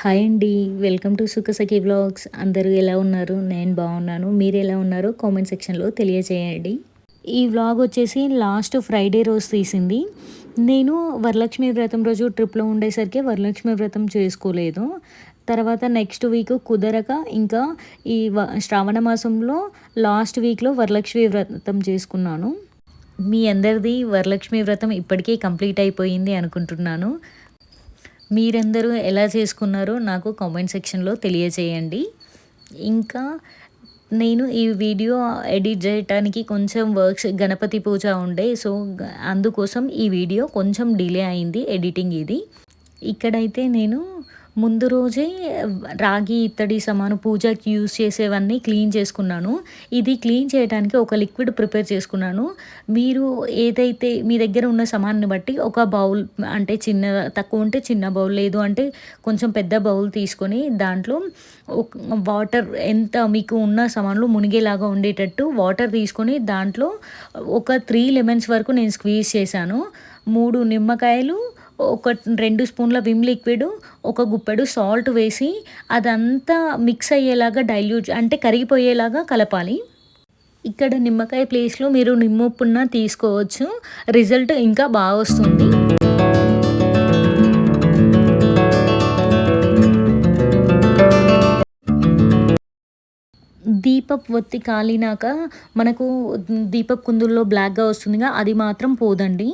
Hi అండి. Welcome to Sukhasakhi vlogs. అందరూ ఎలా ఉన్నారు? నేను బాగున్నాను. మీరు ఎలా ఉన్నారో కామెంట్ సెక్షన్లో తెలియజేయండి. ఈ వ్లాగ్ వచ్చేసి లాస్ట్ ఫ్రైడే రోజు తీసింది. నేను వరలక్ష్మి వ్రతం రోజు ట్రిప్లో ఉండేసరికి వరలక్ష్మి వ్రతం చేసుకోలేదు. తర్వాత నెక్స్ట్ వీక్ కుదరక ఇంకా ఈ వ శ్రావణ మాసంలో లాస్ట్ వీక్లో వరలక్ష్మి వ్రతం చేసుకున్నాను. మీ అందరిది వరలక్ష్మి వ్రతం ఇప్పటికే కంప్లీట్ అయిపోయింది అనుకుంటున్నాను. మీరందరూ ఎలా చేసుకున్నారో నాకు కామెంట్ సెక్షన్లో తెలియజేయండి. ఇంకా నేను ఈ వీడియో ఎడిట్ చేయడానికి కొంచెం వర్క్స్ గణపతి పూజ ఉండే సో అందుకోసం ఈ వీడియో కొంచెం డిలే అయింది ఎడిటింగ్ ఇది. ఇక్కడైతే నేను ముందు రోజే రాగి ఇత్తడి సమాను పూజకి యూస్ చేసేవన్నీ క్లీన్ చేసుకున్నాను. ఇది క్లీన్ చేయడానికి ఒక లిక్విడ్ ప్రిపేర్ చేసుకున్నాను. మీరు ఏదైతే మీ దగ్గర ఉన్న సమాన్ని బట్టి ఒక బౌల్ అంటే చిన్న తక్కువ ఉంటే చిన్న బౌల్ లేదు అంటే కొంచెం పెద్ద బౌల్ తీసుకొని దాంట్లో వాటర్ ఎంత మీకు ఉన్న సమాన్లు మునిగేలాగా ఉండేటట్టు వాటర్ తీసుకొని దాంట్లో ఒక త్రీ లెమన్స్ వరకు నేను స్క్వీజ్ చేశాను. మూడు నిమ్మకాయలు ఒక రెండు స్పూన్ల విమ్ లిక్విడ్ ఒక గుప్పెడు సాల్ట్ వేసి అదంతా మిక్స్ అయ్యేలాగా డైల్యూట్ అంటే కరిగిపోయేలాగా కలపాలి. ఇక్కడ నిమ్మకాయ ప్లేస్లో మీరు నిమ్మప్పున్న తీసుకోవచ్చు. రిజల్ట్ ఇంకా బాగా వస్తుంది. దీపప్ ఒత్తి కాలినాక మనకు దీపప్ కుందుల్లో బ్లాక్గా వస్తుందిగా అది మాత్రం పోదండి.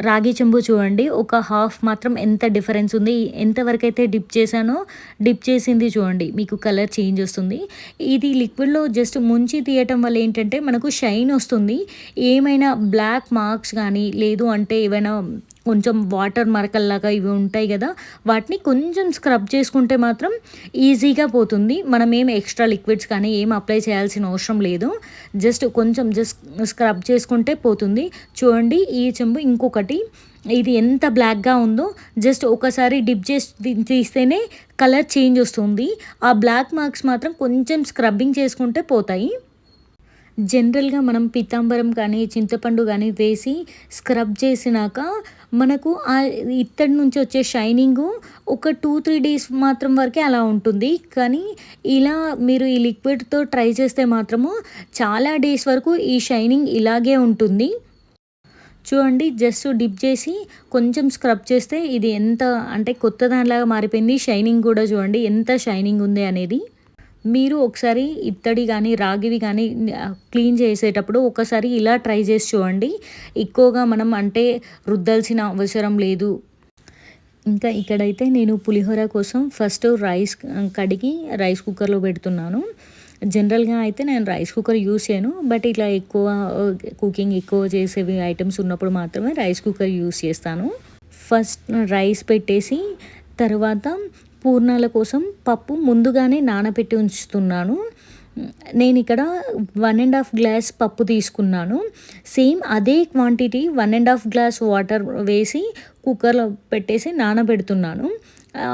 రాగి చెంబు చూడండి. ఒక హాఫ్ మాత్రం ఎంత డిఫరెన్స్ ఉంది. ఎంతవరకు అయితే డిప్ చేశానో డిప్ చేసింది చూడండి. మీకు కలర్ చేంజ్ వస్తుంది. ఇది లిక్విడ్లో జస్ట్ ముంచి తీయటం వల్ల ఏంటంటే మనకు షైన్ వస్తుంది. ఏమైనా బ్లాక్ మార్క్స్ కానీ లేదు అంటే ఏమైనా కొంచెం వాటర్ మరకల్లాగా ఇవి ఉంటాయి కదా వాటిని కొంచెం స్క్రబ్ చేసుకుంటే మాత్రం ఈజీగా పోతుంది. మనం ఏం ఎక్స్ట్రా లిక్విడ్స్ కానీ ఏం అప్లై చేయాల్సిన అవసరం లేదు. జస్ట్ కొంచెం జస్ట్ స్క్రబ్ చేసుకుంటే పోతుంది. చూడండి ఈ చెంబు ఇంకొకటి. ఇది ఎంత బ్లాక్గా ఉందో జస్ట్ ఒకసారి డిప్ చేసి తీస్తేనే కలర్ చేంజ్ వస్తుంది. ఆ బ్లాక్ మార్క్స్ మాత్రం కొంచెం స్క్రబ్బింగ్ చేసుకుంటే పోతాయి. జనరల్గా మనం పితాంబరం కానీ చింతపండు కానీ వేసి స్క్రబ్ చేసినాక మనకు ఆ ఇత్తడి నుంచి వచ్చే షైనింగు ఒక టూ త్రీ డేస్ మాత్రం వరకే అలా ఉంటుంది. కానీ ఇలా మీరు ఈ లిక్విడ్తో ట్రై చేస్తే మాత్రము చాలా డేస్ వరకు ఈ షైనింగ్ ఇలాగే ఉంటుంది. చూడండి జస్ట్ డిప్ చేసి కొంచెం స్క్రబ్ చేస్తే ఇది ఎంత అంటే కొత్త దానిలాగా మారిపోయింది. షైనింగ్ కూడా చూడండి ఎంత షైనింగ్ ఉంది అనేది. మీరు ఒకసారి ఇత్తడి కానీ రాగివి కానీ క్లీన్ చేసేటప్పుడు ఒకసారి ఇలా ట్రై చేసి చూడండి. ఎక్కువగా మనం అంటే రుద్దాల్సిన అవసరం లేదు. ఇంకా ఇక్కడైతే నేను పులిహోర కోసం ఫస్ట్ రైస్ కడిగి రైస్ కుక్కర్లో పెడుతున్నాను. జనరల్గా అయితే నేను రైస్ కుక్కర్ యూస్ చేయను. బట్ ఇట్లా ఎక్కువ కుకింగ్ ఎక్కువ చేసేవి ఐటమ్స్ ఉన్నప్పుడు మాత్రమే రైస్ కుక్కర్ యూస్ చేస్తాను. ఫస్ట్ రైస్ పెట్టేసి తర్వాత పూర్ణాల కోసం పప్పు ముందుగానే నానబెట్టి ఉంచుతున్నాను. నేను ఇక్కడ వన్ అండ్ హాఫ్ గ్లాస్ పప్పు తీసుకున్నాను. సేమ్ అదే quantity one and half glass water వేసి కుక్కర్లో పెట్టేసి నానబెడుతున్నాను.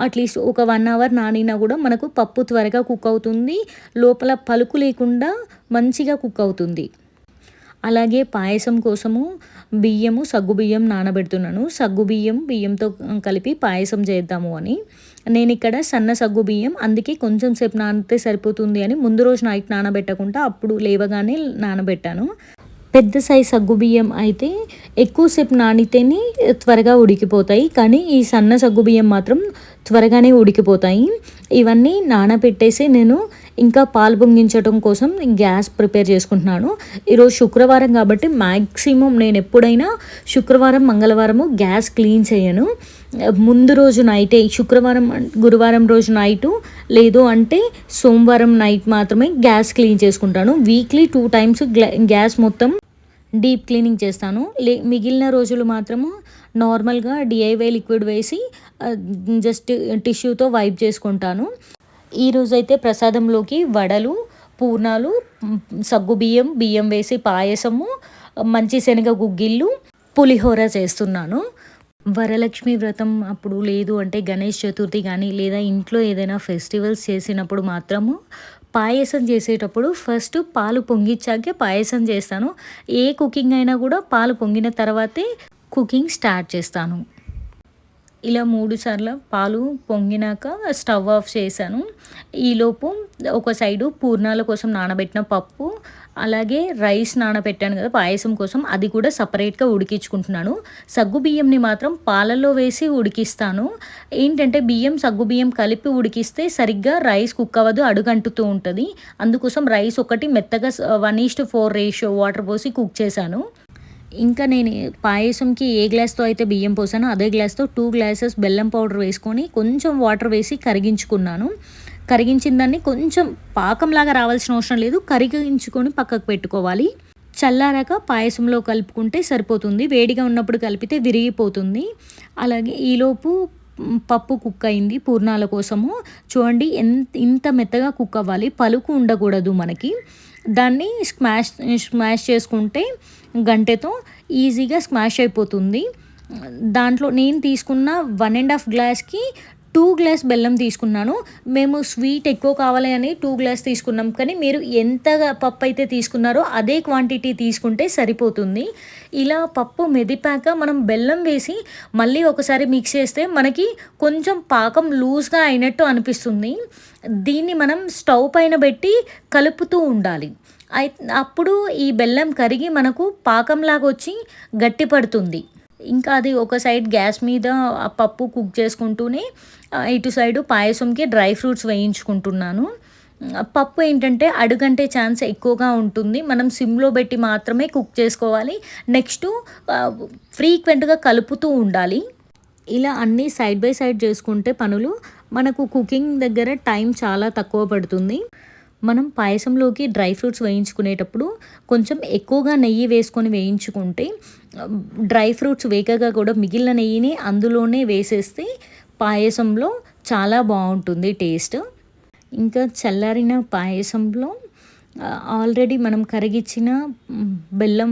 అట్లీస్ట్ ఒక వన్ అవర్ నానినా కూడా మనకు పప్పు త్వరగా కుక్ అవుతుంది. లోపల పలుకు లేకుండా మంచిగా కుక్ అవుతుంది. అలాగే పాయసం కోసము బియ్యము సగ్గుబియ్యం నానబెడుతున్నాను. సగ్గుబియ్యం బియ్యంతో కలిపి పాయసం చేద్దాము అని. నేను ఇక్కడ సన్న సగ్గు బియ్యం అందుకే కొంచెం సేపు నానితే సరిపోతుంది అని ముందు రోజు నైట్ నానబెట్టకుండా అప్పుడు లేవగానే నానబెట్టాను. పెద్ద సైజ్ సగ్గు బియ్యం అయితే ఎక్కువసేపు నానితేనే త్వరగా ఉడికిపోతాయి. కానీ ఈ సన్న సగ్గు బియ్యం మాత్రం త్వరగానే ఉడికిపోతాయి. ఇవన్నీ నానబెట్టేసి నేను ఇంకా పాలు పొంగించడం కోసం గ్యాస్ ప్రిపేర్ చేసుకుంటున్నాను. ఈరోజు శుక్రవారం కాబట్టి మ్యాక్సిమం నేను ఎప్పుడైనా శుక్రవారం మంగళవారము గ్యాస్ క్లీన్ చేయను. ముందు రోజు నైటే శుక్రవారం గురువారం రోజు నైటు లేదు అంటే సోమవారం నైట్ మాత్రమే గ్యాస్ క్లీన్ చేసుకుంటాను. వీక్లీ టూ టైమ్స్ గ్యాస్ మొత్తం డీప్ క్లీనింగ్ చేస్తాను. లే మిగిలిన రోజులు మాత్రము నార్మల్గా డిఐవై లిక్విడ్ వేసి జస్ట్ టిష్యూతో వైప్ చేసుకుంటాను. ఈరోజైతే ప్రసాదంలోకి వడలు పూర్ణాలు సగ్గు బియ్యం బియ్యం వేసి పాయసము మంచి శనగ గుగ్గిళ్ళు పులిహోర చేస్తున్నాను. వరలక్ష్మి వ్రతం అప్పుడు లేదు అంటే గణేష్ చతుర్థి కానీ లేదా ఇంట్లో ఏదైనా ఫెస్టివల్స్ చేసినప్పుడు మాత్రము పాయసం చేసేటప్పుడు ఫస్ట్ పాలు పొంగిచ్చాకే పాయసం చేస్తాను. ఏ కుకింగ్ అయినా కూడా పాలు పొంగిన తర్వాతే కుకింగ్ స్టార్ట్ చేస్తాను. ఇలా మూడు సార్లు పాలు పొంగినాక స్టవ్ ఆఫ్ చేశాను. ఈలోపు ఒక సైడు పూర్ణాల కోసం నానబెట్టిన పప్పు అలాగే రైస్ నానబెట్టాను కదా పాయసం కోసం అది కూడా సపరేట్గా ఉడికించుకుంటున్నాను. సగ్గు బియ్యంని మాత్రం పాలల్లో వేసి ఉడికిస్తాను. ఏంటంటే బియ్యం సగ్గు బియ్యం కలిపి ఉడికిస్తే సరిగ్గా రైస్ కుక్ అవ్వదు అడుగంటుతూ ఉంటుంది. అందుకోసం రైస్ ఒకటి మెత్తగా one is to four ratio water పోసి కుక్ చేశాను. ఇంకా నేను పాయసంకి ఏ గ్లాస్తో అయితే బియ్యం పోసానో అదే గ్లాస్తో టూ గ్లాసెస్ బెల్లం పౌడర్ వేసుకొని కొంచెం వాటర్ వేసి కరిగించుకున్నాను. కరిగించిన దాన్ని కొంచెం పాకంలాగా రావాల్సిన అవసరం లేదు కరిగించుకొని పక్కకు పెట్టుకోవాలి. చల్లారాక పాయసంలో కలుపుకుంటే సరిపోతుంది. వేడిగా ఉన్నప్పుడు కలిపితే విరిగిపోతుంది. అలాగే ఈలోపు పప్పు కుక్ అయింది పూర్ణాల కోసము. చూడండి ఎంత ఇంత మెత్తగా కుక్ అవ్వాలి. పలుకు ఉండకూడదు మనకి. దాన్ని స్మాష్ స్మాష్ చేసుకుంటే గంటెతో ఈజీగా స్మాష్ అయిపోతుంది. దాంట్లో నేను తీసుకున్న వన్ అండ్ హాఫ్ గ్లాస్కి టూ గ్లాస్ బెల్లం తీసుకున్నాను. మేము స్వీట్ ఎక్కువ కావాలి అని టూ గ్లాస్ తీసుకున్నాం. కానీ మీరు ఎంత పప్పు అయితే తీసుకున్నారో అదే క్వాంటిటీ తీసుకుంటే సరిపోతుంది. ఇలా పప్పు మెదిపాక మనం బెల్లం వేసి మళ్ళీ ఒకసారి మిక్స్ చేస్తే మనకి కొంచెం పాకం లూజ్గా అయినట్టు అనిపిస్తుంది. దీన్ని మనం స్టవ్ పైన పెట్టి కలుపుతూ ఉండాలి. అప్పుడు ఈ బెల్లం కరిగి మనకు పాకంలాగా వచ్చి గట్టిపడుతుంది. ఇంకా అది ఒక సైడ్ గ్యాస్ మీద ఆ పప్పు కుక్ చేసుకుంటూనే ఇటు సైడు పాయసంకి డ్రై ఫ్రూట్స్ వేయించుకుంటున్నాను. పప్పు ఏంటంటే అడుగంటే ఛాన్స్ ఎక్కువగా ఉంటుంది. మనం సిమ్లో పెట్టి మాత్రమే కుక్ చేసుకోవాలి. నెక్స్ట్ ఫ్రీక్వెంట్గా కలుపుతూ ఉండాలి. ఇలా అన్నీ సైడ్ బై సైడ్ చేసుకుంటే పనులు మనకు కుకింగ్ దగ్గర టైం చాలా తక్కువ పడుతుంది. మనం పాయసంలోకి డ్రై ఫ్రూట్స్ వేయించుకునేటప్పుడు కొంచెం ఎక్కువగా నెయ్యి వేసుకొని వేయించుకుంటే డ్రై ఫ్రూట్స్ వేగగా కూడా మిగిలిన నెయ్యిని అందులోనే వేసేస్తే పాయసంలో చాలా బాగుంటుంది టేస్ట్. ఇంకా చల్లారిన పాయసంలో ఆల్రెడీ మనం కరిగిచ్చిన బెల్లం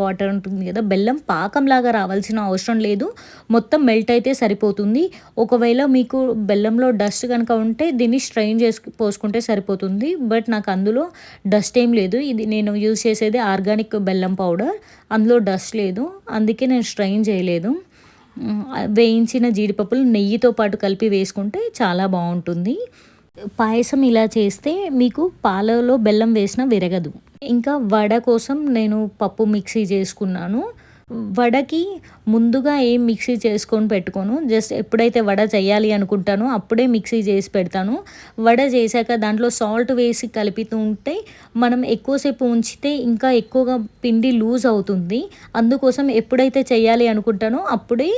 వాటర్ ఉంటుంది కదా బెల్లం పాకంలాగా రావాల్సిన అవసరం లేదు. మొత్తం మెల్ట్ అయితే సరిపోతుంది. ఒకవేళ మీకు బెల్లంలో డస్ట్ కనుక ఉంటే దీన్ని స్ట్రెయిన్ చేసి పోసుకుంటే సరిపోతుంది. బట్ నాకు అందులో డస్ట్ ఏం లేదు. ఇది నేను యూజ్ చేసేది ఆర్గానిక్ బెల్లం పౌడర్ అందులో డస్ట్ లేదు. అందుకే నేను స్ట్రెయిన్ చేయలేదు. వేయించిన జీడిపప్పులు నెయ్యితో పాటు కలిపి వేసుకుంటే చాలా బాగుంటుంది. పాయసం ఇలా చేస్తే మీకు పాలలో బెల్లం వేసిన విరగదు. ఇంకా వడ కోసం నేను పప్పు మిక్సీ చేసుకున్నాను. వడకి ముందుగా ఏం మిక్సీ చేసుకొని పెట్టుకోను. జస్ట్ ఎప్పుడైతే వడ చేయాలి అనుకుంటానో అప్పుడే మిక్సీ చేసి పెడతాను. వడ చేశాక దాంట్లో సాల్ట్ వేసి కలిపితూ ఉంటే మనం ఎక్కువసేపు ఉంచితే ఇంకా ఎక్కువగా పిండి లూజ్ అవుతుంది. అందుకోసం ఎప్పుడైతే చేయాలి అనుకుంటానో అప్పుడే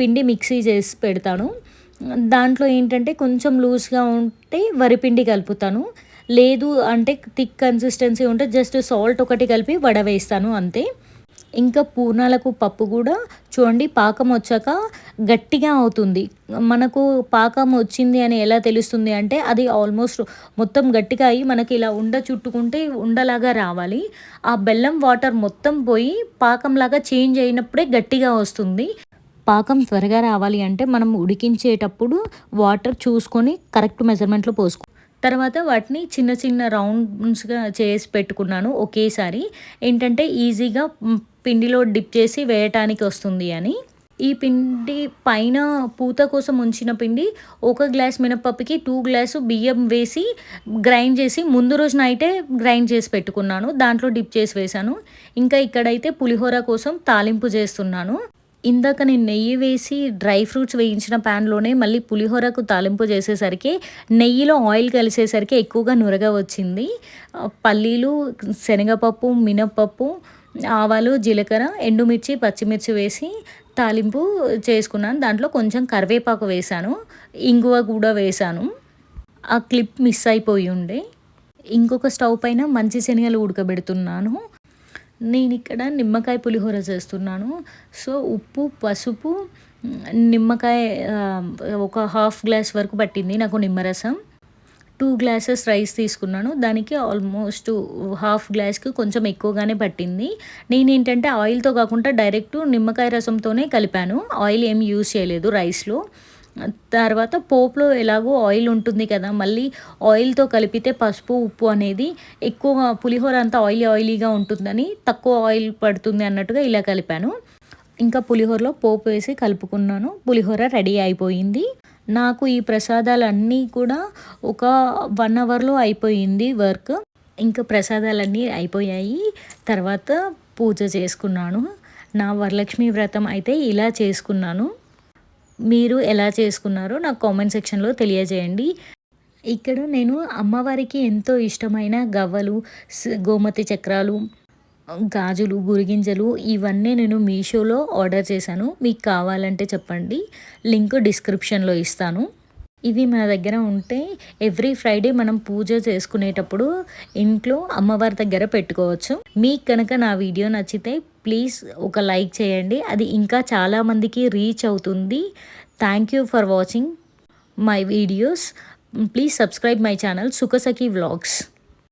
పిండి మిక్సీ చేసి పెడతాను. దాంట్లో ఏంటంటే కొంచెం లూజ్గా ఉంటే వరిపిండి కలుపుతాను. లేదు అంటే థిక్ కన్సిస్టెన్సీ ఉంటే జస్ట్ సాల్ట్ ఒకటి కలిపి వడ వేస్తాను అంతే. ఇంకా పూర్ణాలకు పప్పు కూడా చూడండి పాకం వచ్చాక గట్టిగా అవుతుంది. మనకు పాకం వచ్చింది అని ఎలా తెలుస్తుంది అంటే అది ఆల్మోస్ట్ మొత్తం గట్టిగా అయ్యి మనకి ఇలా ఉండ చుట్టుకుంటే ఉండలాగా రావాలి. ఆ బెల్లం వాటర్ మొత్తం పోయి పాకంలాగా చేంజ్ అయినప్పుడే గట్టిగా వస్తుంది. పాకం త్వరగా రావాలి అంటే మనం ఉడికించేటప్పుడు వాటర్ చూసుకొని కరెక్ట్ మెజర్మెంట్లో పోసుకో. తర్వాత వాటిని చిన్న చిన్న రౌండ్స్గా చేసి పెట్టుకున్నాను ఒకేసారి. ఏంటంటే ఈజీగా పిండిలో డిప్ చేసి వేయటానికి వస్తుంది అని. ఈ పిండి పైన పూత కోసం ఉంచిన పిండి ఒక గ్లాస్ మినపప్పుకి టూ గ్లాసు బియ్యం వేసి గ్రైండ్ చేసి ముందు రోజు నైటే గ్రైండ్ చేసి పెట్టుకున్నాను. దాంట్లో డిప్ చేసి వేశాను. ఇంకా ఇక్కడైతే పులిహోర కోసం తాలింపు చేస్తున్నాను. ఇందాక నేను నెయ్యి వేసి డ్రై ఫ్రూట్స్ వేయించిన ప్యాన్లోనే మళ్ళీ పులిహోరకు తాలింపు చేసేసరికి నెయ్యిలో ఆయిల్ కలిసేసరికి ఎక్కువగా నురగ వచ్చింది. పల్లీలు శనగపప్పు మినప్పప్పు ఆవాలు జీలకర్ర ఎండుమిర్చి పచ్చిమిర్చి వేసి తాలింపు చేసుకున్నాను. దాంట్లో కొంచెం కరివేపాకు వేశాను. ఇంగువ కూడా వేశాను. ఆ క్లిప్ మిస్ అయిపోయి ఉండే. ఇంకొక స్టవ్ పైన మంచి శనగలు ఉడకబెడుతున్నాను. నేను ఇక్కడ నిమ్మకాయ పులిహోర చేస్తున్నాను. సో ఉప్పు పసుపు నిమ్మకాయ ఒక హాఫ్ గ్లాస్ వరకు పట్టింది నాకు నిమ్మరసం. టూ గ్లాసెస్ రైస్ తీసుకున్నాను. దానికి ఆల్మోస్ట్ హాఫ్ గ్లాస్కి కొంచెం ఎక్కువగానే పట్టింది. నేను ఏంటంటే ఆయిల్తో కాకుండా డైరెక్ట్ నిమ్మకాయ రసంతోనే కలిపాను. ఆయిల్ ఏం యూజ్ చేయలేదు రైస్లో. తర్వాత పోపులో ఎలాగో ఆయిల్ ఉంటుంది కదా మళ్ళీ ఆయిల్తో కలిపితే పసుపు ఉప్పు అనేది ఎక్కువ పులిహోర అంతా ఆయిలీ ఆయిలీగా ఉంటుందని తక్కువ ఆయిల్ పడుతుంది అన్నట్టుగా ఇలా కలిపాను. ఇంకా పులిహోరలో పోపు వేసి కలుపుకున్నాను. పులిహోర రెడీ అయిపోయింది. నాకు ఈ ప్రసాదాలన్నీ కూడా ఒక వన్ అవర్లో అయిపోయింది వర్క్. ఇంకా ప్రసాదాలన్నీ అయిపోయాయి. తర్వాత పూజ చేసుకున్నాను. నా వరలక్ష్మి వ్రతం అయితే ఇలా చేసుకున్నాను. మీరు ఎలా చేసుకున్నారో నాకు కామెంట్ సెక్షన్లో తెలియజేయండి. ఇక్కడ నేను అమ్మవారికి ఎంతో ఇష్టమైన గవ్వలు గోమతి చక్రాలు గాజులు గురిగింజలు ఇవన్నీ నేను మీషోలో ఆర్డర్ చేశాను. మీకు కావాలంటే చెప్పండి. లింక్ డిస్క్రిప్షన్లో ఇస్తాను. ఇవి మన దగ్గర ఉంటే ఎవ్రీ ఫ్రైడే మనం పూజ చేసుకునేటప్పుడు ఇంట్లో అమ్మవారి దగ్గర పెట్టుకోవచ్చు. మీకు కనుక నా వీడియో నచ్చితే ప్లీజ్ ఒక లైక్ చేయండి. అది ఇంకా చాలామందికి రీచ్ అవుతుంది. Thank you for watching my videos please subscribe my channel Sukhasakhi vlogs